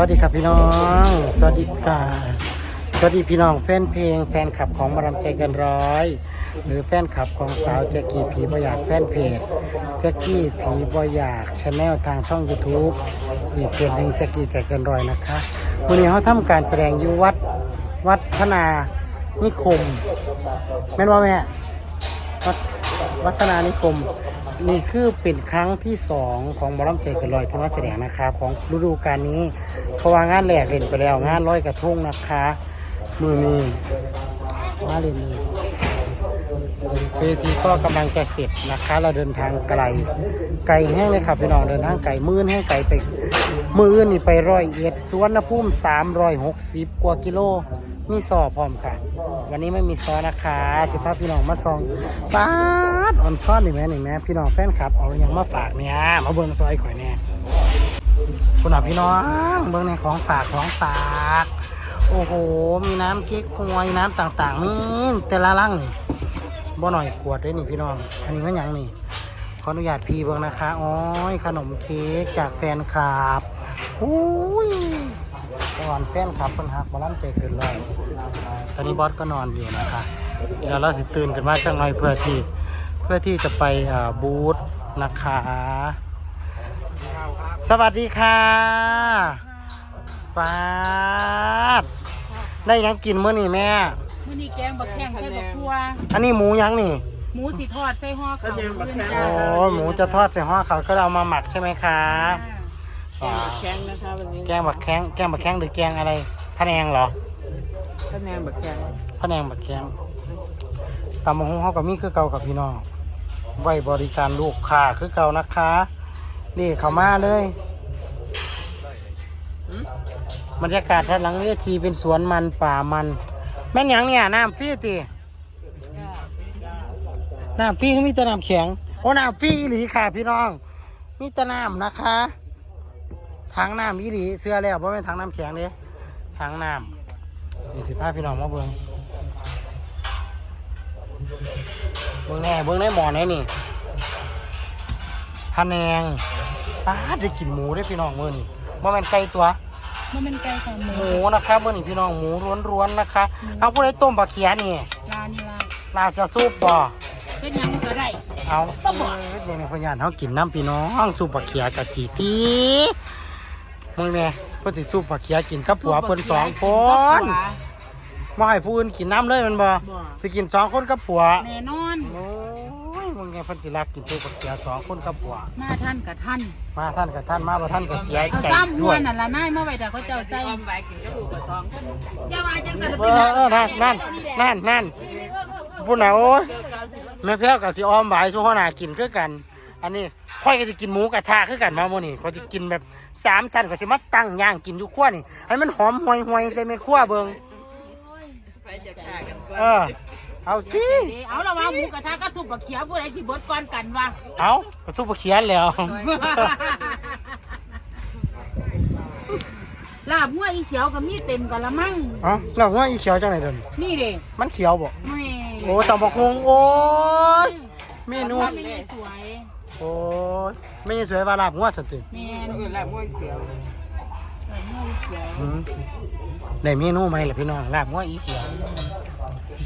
วัสดีครับพี่น้อง สวัสดีค่ะสวัสดีพี่น้องแฟนเพลงแฟนคลับของมารำใจเกินร้อย หรือแฟนคลับของสาวแจ็กกี้ผีบอยากแฟนเพจแจ็กกี้ผีบอยากชาแนลทางช่อง YouTube อีกเพจหนึ่งแจ็กกี้ใจเกินร้อยนะคะวันนี้เขาทำการแสดงอยู่วัดวัดพนานิคมแม่นว่าแม่วัดวัฒนานิคม นี่คือเป็นครั้งที่สองของหมอลำใจเกันลอยที่มาแสดงนะคะของฤดูกาลนี้เพราะว่างานแหลกเล่นไปแล้วงานร้อยกระทงนะคะ มือนี้มาเล่นนี้เวทีก็กำลังจะเสร็จนะคะ เราเดินทางไกล ไกลแห้งเลยครับพี่น้องเดินทางไกลมื่นแห้งไกลไปมืออื่นนี่ไปร้อยเอ็ดสวนภูมิสามร้อยหกสิบกว่ากิโล มีสอพร้อมค่ะ วันนี้ไม่มีซอนะคะสิพาพี่น้องมาซองป้าดออนซ่อนหนึ่งแม่หนึ่งแม่พี่น้องแฟนคลับเอาอย่างมาฝากเนี่ยมาเบิ้งซอยข่อยเนี่ยคุณอาพี่น้องเบิ้งในของฝากของฝากโอ้โห มีน้ำเก๊กฮวยน้ำต่างๆนี่แต่ละลังนี่บ่หน่อยขวดด้วยนี่พี่น้อง อันนี้มันยังนี่ขออนุญาตพี่เบิ้งนะคะ โอ้ยขนมเค้กจากแฟนคลับอุ้ย สวรรค์แฟนคลับเพิ่นฮักมาล้ำใจเกินร้อยตอนนี้บอสก็นอนอยู่นะคะเดี๋ยวเราสิตื่นกันมาจังหน่อยเพื่อที่เพื่อที่จะไปอ่าบูธนะคะสวัสดีค่ะป้าดได้หยังกินมื้อนี่แม่มื้อนี้แกงบักแข้งใส่บักทั่วอันนี้หมูหยังนี่ หมูสีทอดใส่ห่อข้าวลื่นโอ้จ้าหมูจะทอดใส่ห่อเขาวก็เอามาหมักใช่ไหมคะอ่าแข้งนะคะวันนี้แกงบักแข้งแกงบักแข้งหรือแกงอะไรพะแนงเหรอคะแนนบักแข้งพะแนงบักแข้งตำมะฮงเขากับมีคือเก่ากับพี่น้องไว้บริการลูกค้าคือเก่านะคะ นี่เขามาเลยบรรยากาศด้านหลังเวทีเป็นสวนมันป่ามัน แม่นหยังเนี่ยน้ำฟรีตีน้ำฟรีเขามีแต่น้ำแข็งโอ้น้ำฟรีอีหลีค่ะพี่น้องมีแต่น้ำนะคะ ถังน้ำอีหลีเสื้อแล้วเพราะเป็นถังน้ำแข็งเด้ถังน้ำนี่สิพาพี่น้องมาเบิ่งเบิ่งแน่เบิ่งในหมอนไหนนี่พะแนงป้าดได้กินหมูได้อพี่น้องมื้อนี่บ่แม่นไก่ตัวมันเป็นไก่ของหมูหมูนะครับเมื่อนี้พี่น้องหมูร้วนๆนะคะเอาผู้ใดต้มปลาเขียนี่ลานี่ล่ะน่าจะซุปบ่เป็นหยังก็ได้เอาเด็กในพยานเขากินน้ำพี่น้องซุปปลาเขียกะกี่ที มึงเนี่ยเพิ่นสิซุปปลาเขียกินกับผัวเพิ่นสองคนบ่ให้ผู้อื่นกินน้ำเลยแมันบ่บ่ สิกินสองคนกับผัวแน่นอน โอ้ยมึงไงเพิ่นสิรักกินซุปปลาเขียสองคนกับผัว มาท่านกับท่านมาท่านกับท่านมาบ่ท่านก็เสียเขาใจซ้ำหัด้ววยน่ะละนายมาไว้แต่เขาเจ้าใส่ออมไว้กินกระดูกกระทองอย่าว่าจังแต่เออเออนั่นนั่นนั่นนั่นพูดน่ะโอ้ยแม่แพ้วกับสิออมบายสู้ข้าวหนากินคือกัน อันนี้ค่อยก็จะกินหมูกระทะคือกันมาโมนี่เขาจะกินแบบ สามสันก็จะมาตั้งย่างกินอยู่ขั้วนี่ ให้มันหอมห่วยห่วยๆใส่เม็ดขั้วเบิงไปจะฆ่ากันก่อนเออ เอาสิ เอาละว่าหมูกระทะก็สุปบักเขียวผู้ใดสิเบิดก่อนกันวะเอากระซุปเขียนแล้ว ลาบหัวอีเขียวก็มีเต็มกะละมัง เอาเราว่าอีเขียวจังไหนเดินนี่เด้มันเขียวบ่ แม่โอ้ตำบักฮงโอ้ยเมนูว่าไม่ได้สวย โอ้ยไม่ใช่สวยบาลาบงัวสติแม่นอื่นแหละม้วยเขียวลาบหัวอีเขียวอืมได้เมนูไหมล่ะพี่น้องลาบงัวอีเขียว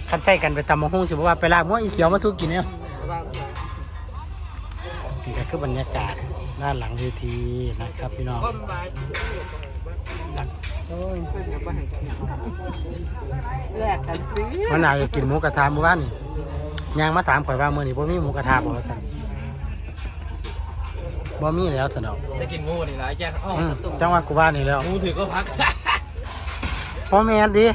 คันใส่กันไปตำบักฮงสิบอกว่าไปลาบงัวอีเขียวมาสู้กินเนี่ยนี่ก็คือบรรยากาศด้านหลังเวทีนะครับพี่น้องออมไว้โอ้ยเพิ่นก็บ่ให้กินแลกกันซื้อมันอาจจะกินหมูกระทะหมู่บ้านนี่ยางมาถามข่อยว่าเมื่อนี้บ่มีหมูกระทะบ่สั่น บ่มีแล้วสั่นดอกได้กินงูนี่หลายแจ๊คอ้าวอืมจังหวัดกูบ้านนี่แล้วงูถือก็พัก พ่อแม่นดิ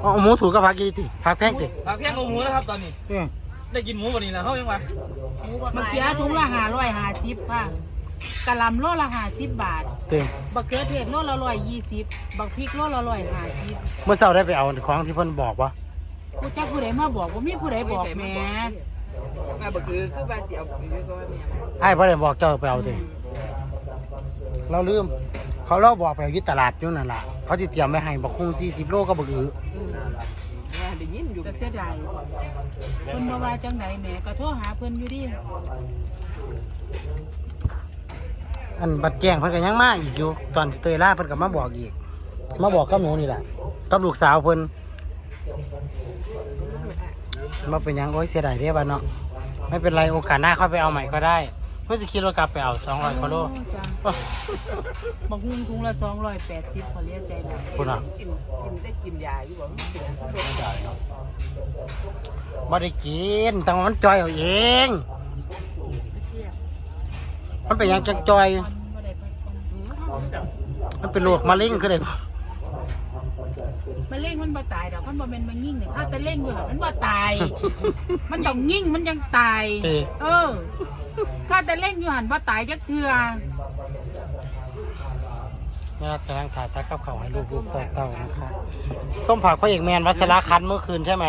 เอาหมูถูกกับผักกี่ติผักแพงติพักเพียงงูหมูนะครับตอนนี้ อืมได้กินหมูวันนี้แล้วเขายังวะบักเขียถุงละห้าร้อยห้าสิบค่ะกะหล่ำโลละห้าสิบบาทเต็มบักเขือเทศโลละร้อยยี่สิบบักพริกโลละร้อยห้าสิบเมื่อเช้าได้ไปเอาของที่เพิ่นบอกว่าผู้จักผู้ใดมาบอกว่ามีผู้ใดบอกแหม่ แม่บ่คือคือบ้านสิเอาคือก็ว่าแม่ไอ้บ่ได้บอกเจ้าไปเอาติเราลืม เขาเราบอกไปเอาอยู่ตลาดอยู่นั่นล่ะ เขาสิเตรียมไว้ให้บักคง40โลก็บักอือแม่ได้ยินอยู่จะเสียดายเพิ่นมาว่าจังไหนแหม่ก็โทรหาเพิ่นอยู่ดิอันบัดแจ้งเพิ่นก็ยังมาอีกอยู่ ตอนสเตอร่าเพิ่นก็มาบอกอีกอมาบอกกับหนูนี่แหละกับลูกสาวเพิ่น มาเป็นหยังโอ้ยเสียดายเด้บ้านเนาะไม่เป็นไรโอกาสหน้าค่อยไปเอาใหม่ก็ได้เพื่อจะคิดรถกลับไปเอาสองร้อยกิโลจ้ะบางหุ้งถุงละสองร้อยแปดสิบพอเลี้ยงใจนะคุณอะกินกินได้กินยาอยู่บ่มันกินเขาบ่ได้เนาะไม่ได้กินแต่ว่ามันจอยเอาเอง มันเป็นหยังจังจอยบ่ได้พักผ่อนมันเป็นโรคมะเร็งคือเลย มันเล่งมันบ่ตายดอกมันบ่แม่นมันยิ่งเนี่ยถ้าแต่เล่งอยู่หั่นมันบ่ตาย มันต้องยิ่งมันยังตาย เออ เออถ้าแต่เล่งอยู่หันบ่ตายจักเทื่อแม่กำลังถ่ายทักกับเขาวให้ลูกๆเต่าๆนะคะส้มผักพระเอกแมนวัชระคันเมื่อคืนใช่ไหม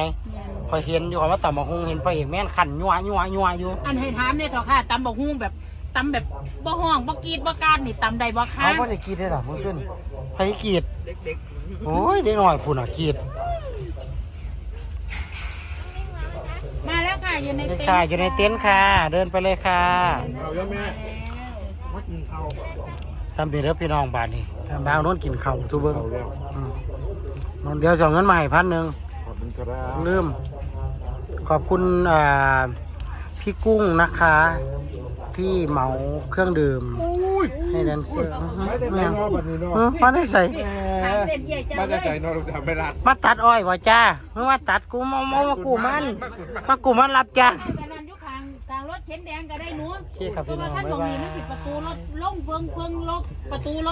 พอเห็นอยู่ว่าต่ำมาคงเห็นพระเอกแมนขันยัวยัวยัวอยู่อันให้ถามเนี่ยเถอะค่ะตำบักฮุ้งแบบตำแบบบ่ห้องบ่กรีดบ่การนี่ตำใดบ่คะเขาไม่ได้กรีดได้หรอเมื่อคืนพระเอกกรีดเด็ก โอ้ยเด็กหน่อยพูนอะกรีดมาแล้วค่ะอยู่ในเด็กเต็นท์ชายอยู่ในเต็นท์ค่ะ เดินไปเลยค่ะสำเร็จแล้วพี่น้องบาทนี่บ้าวโน้นกินข้าวทุบเบิ้งอืมนนเดี๋ยวส่งเงินมาให้พันหนึ่งขอบคุณครับลืมขอบคุณอ่าพี่กุ้งนะคะ ที่เหมาเครื่องดื่มให้แดนเซอร์ไม่ได้ไม่รอบัดนี้เนาะเออมาได้ใส่ทางเส้นใหญ่จังมาเลจะยใจนอนสามไม่รัดมาตัดอ้อยว่จ้าเมื่อมาตัดกูมามามากูมันมากูมันรับจ้ากันนั้นอยู่ข้างทางรถเข็นแดงก็ได้หนูโอเคครับเพพี่ราะน้ว่าองท่านบ๊ายบ่บามียมันปิดประตูรถลงเพิ่งเพิ่งลกประตูรถ